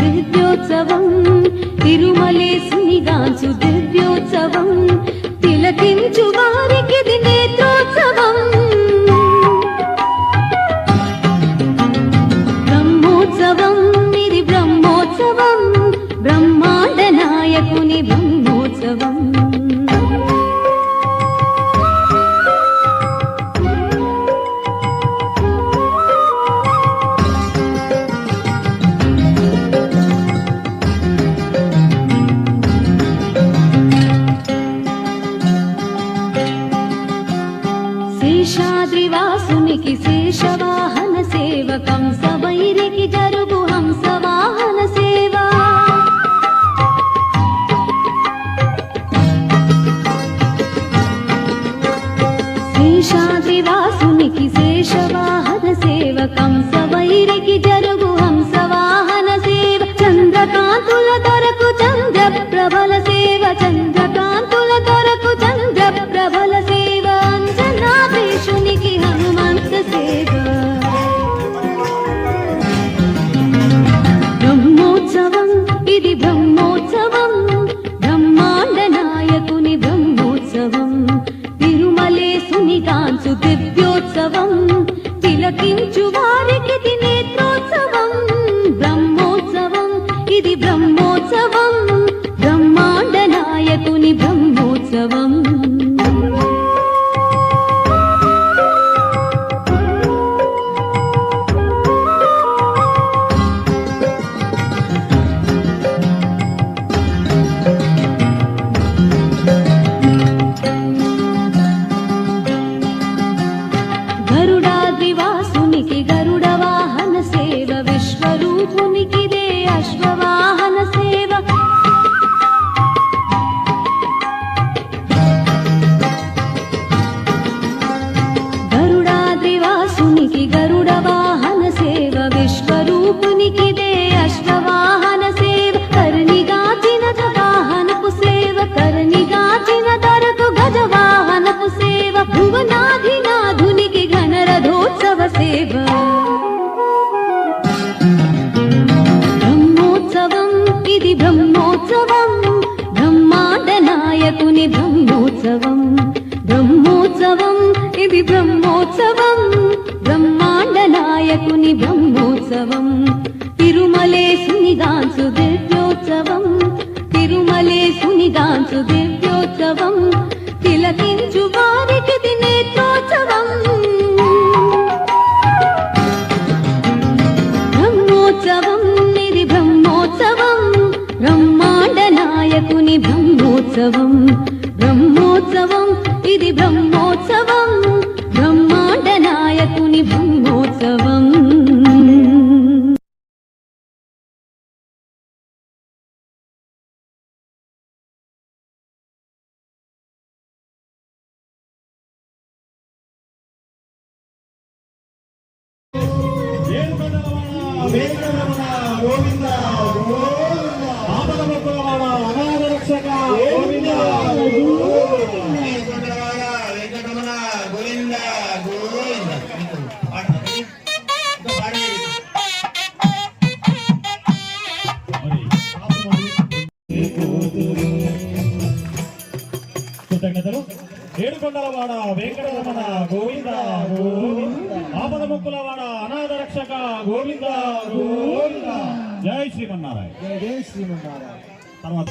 దివ్యోత్సవం తిరుమలేశునిగాంచు దివ్యోత్సవం తిలకించు వారికిది నేత్రోత్సవం. బ్రహ్మోత్సవం ఇది బ్రహ్మోత్సవం బ్రహ్మాండ నాయకుని బ్రహ్మోత్సవం. శేషాద్రివాసునికి శేషవాహన సేవకం సవైరికి జరు తిలకించు వారికి ఇది నేత్రోత్సవం బ్రహ్మోత్సవం ఇది బ్రహ్మోత్సవం. బ్రహ్మాండ నాయకుని బ్రహ్మోత్సవం. గరుడాద్రివాసునికి ुकि अश्ववाहनसे నాయకుని బ్రహ్మోత్సవం. బ్రహ్మోత్సవం ఇది బ్రహ్మోత్సవం. బ్రహ్మాండ నాయకుని బ్రహ్మోత్సవం. తిరుమలేసుని గాంచు దివ్యోత్సవం. తిరుమలేసుని గాంచు దివ్యోత్సవం. తిలకించు వారికి బ్రహ్మోత్సవం కృతజ్ఞతలు. ఏడుకొండలవాడ వెంకటరమణ గోవింద ఆపద ముక్కులవాడ అనాథ రక్షక గోవింద గోవింద. జై శ్రీమన్నారాయణ. జై శ్రీమన్నారాయణ. తర్వాత